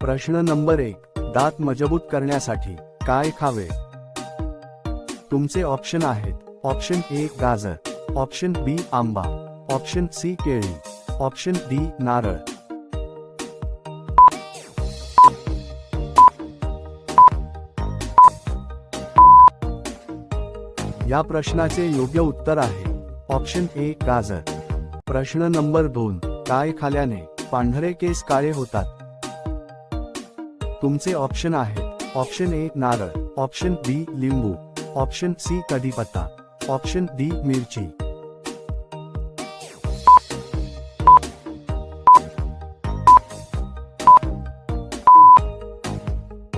प्रश्न नंबर एक दात मजबूत करण्यासाठी काय खावे? तुमचे ऑप्शन आहेत. ऑप्शन ए गाजर. ऑप्शन बी आंबा. ऑप्शन सी केळी. ऑप्शन डी नारळ. या प्रश्नाचे योग्य उत्तर आहे. ऑप्शन ए गाजर. प्रश्न नंबर दोन काय खाल्याने पांढरे केस काळे होतात. तुमचे ऑप्शन आहेत. ऑप्शन ए नारळ. ऑप्शन बी लिंबू. ऑप्शन सी कढीपत्ता. ऑप्शन डी मिरची.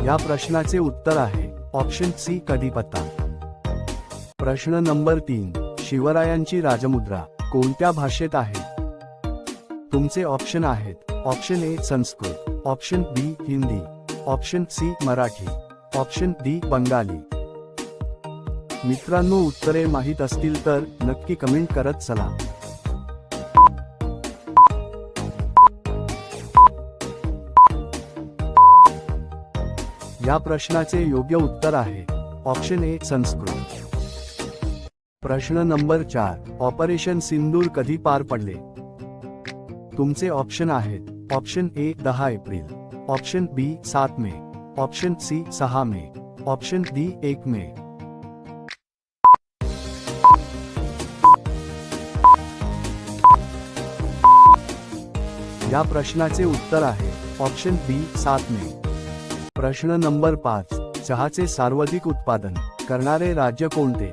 या प्रश्नाचे उत्तर आहे. ऑप्शन सी कढीपत्ता. प्रश्न नंबर तीन. शिवरायांची राजमुद्रा. कोणत्या भाषेत आहे? तुमचे ऑप्शन आहेत. Option A Sanskrit. Option B Hindi. Option C Marathi. Option D Bengali. मित्रांनो उत्तरे माहीत असतील तर नक्की कमेंट करत चला. या प्रश्नाचे योग्य उत्तर आहे. Option A Sanskrit. प्रश्न नंबर चार ऑपरेशन सिंदूर कधी पार पडले? तुमचे ऑप्शन आहेत. ऑप्शन ए दहा एप्रिल. ऑप्शन बी सात मे ऑप्शन सी सहा मे ऑप्शन डी एक मे. या प्रश्नाचे उत्तर आहे ऑप्शन बी सात मे. प्रश्न नंबर पाच चहाचे सार्वधिक उत्पादन करणारे राज्य कोणते?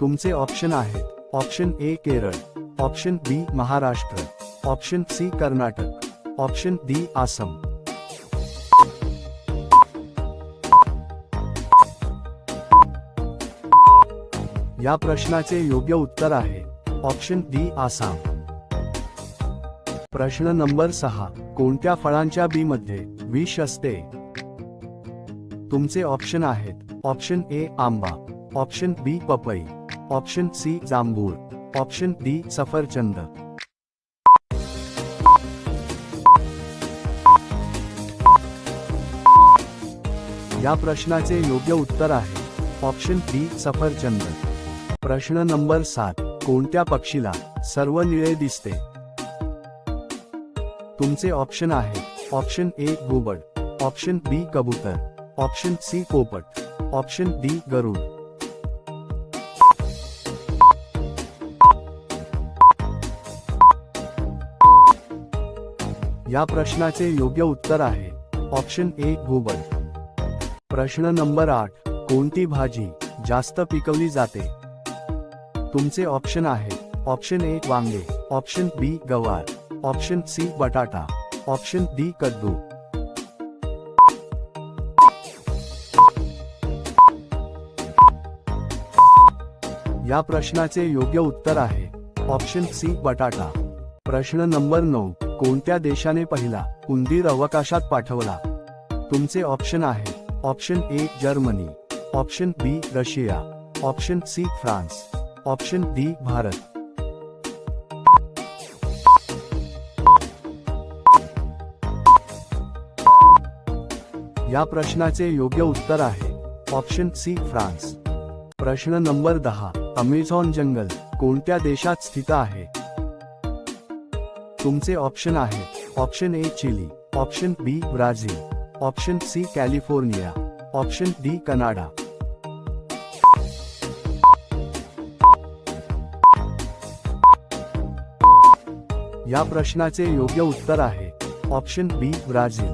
तुमचे ऑप्शन आहेत option A Kerala option B Maharashtra option C Karnataka. Option D Assam. या प्रश्नाचे योग्य उत्तर आहे. Option D Assam. प्रश्न नंबर सहा. कोणत्या फळांच्या बी मध्ये विष असते? तुमचे ऑप्शन आहेत. ऑप्शन ए आंबा. ऑप्शन बी पपई. ऑप्शन सी जांभूळ. ऑप्शन डी सफरचंद. या प्रश्नाचे योग्य उत्तर आहे. ऑप्शन डी सफरचंद. प्रश्न नंबर सात कोणत्या पक्षीला सर्व निळे दिसते? तुमचे ऑप्शन आहे. ऑप्शन ए घुबड ऑप्शन बी कबूतर. ऑप्शन सी पोपट. ऑप्शन डी गरुड. या प्रश्नाचे योग्य उत्तर आहे. ऑप्शन ए घुबड प्रश्न नंबर आठ कोणती भाजी जास्त पिकवली जाते? तुमचे ऑप्शन आहे. ऑप्शन ए वांगे. ऑप्शन बी गवार. ऑप्शन सी बटाटा. ऑप्शन डी कद्दू. या प्रश्नाचे योग्य उत्तर आहे. ऑप्शन सी बटाटा. प्रश्न नंबर नऊ कोणत्या देशाने पहिला उंदीर अवकाशात पाठवला? तुमचे ऑप्शन आहे. Option A, Germany. Option B, Russia. Option C, France. Option D, Bharat. या प्रश्नाचे योग्य उत्तर आहे. ऑप्शन सी फ्रान्स प्रश्न नंबर दहा, अमेझॉन जंगल, कोणत्या देशात स्थित आहे? तुमचे ऑप्शन आहेत option A, Chile. Option B, Brazil. Option C California option D Canada. या प्रश्नाचे योग्य उत्तर आहे. Option B Brazil.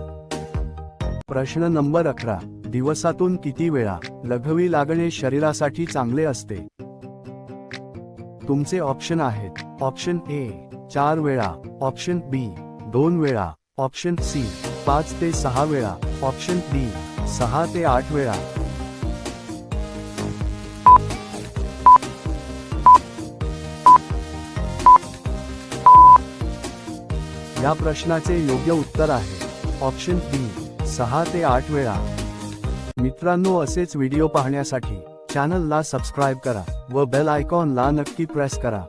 प्रश्न नंबर अकरा दिवसातून किती वेळा लघवी लागणे शरीरासाठी चांगले असते? तुमचे ऑप्शन आहेत. ऑप्शन ए चार वेळा ऑप्शन बी दोन वेळा ऑप्शन सी. पाच ते सहा वेळा ऑप्शन डी सहा ते आठ वेळा. या प्रश्नाचे योग्य उत्तर आहे. ऑप्शन बी सहा ते आठ वेळा. मित्रांनो असेच व्हिडिओ पाहण्यासाठी चॅनलला सबस्क्राईब करा व बेल आयकॉनला नक्की प्रेस करा.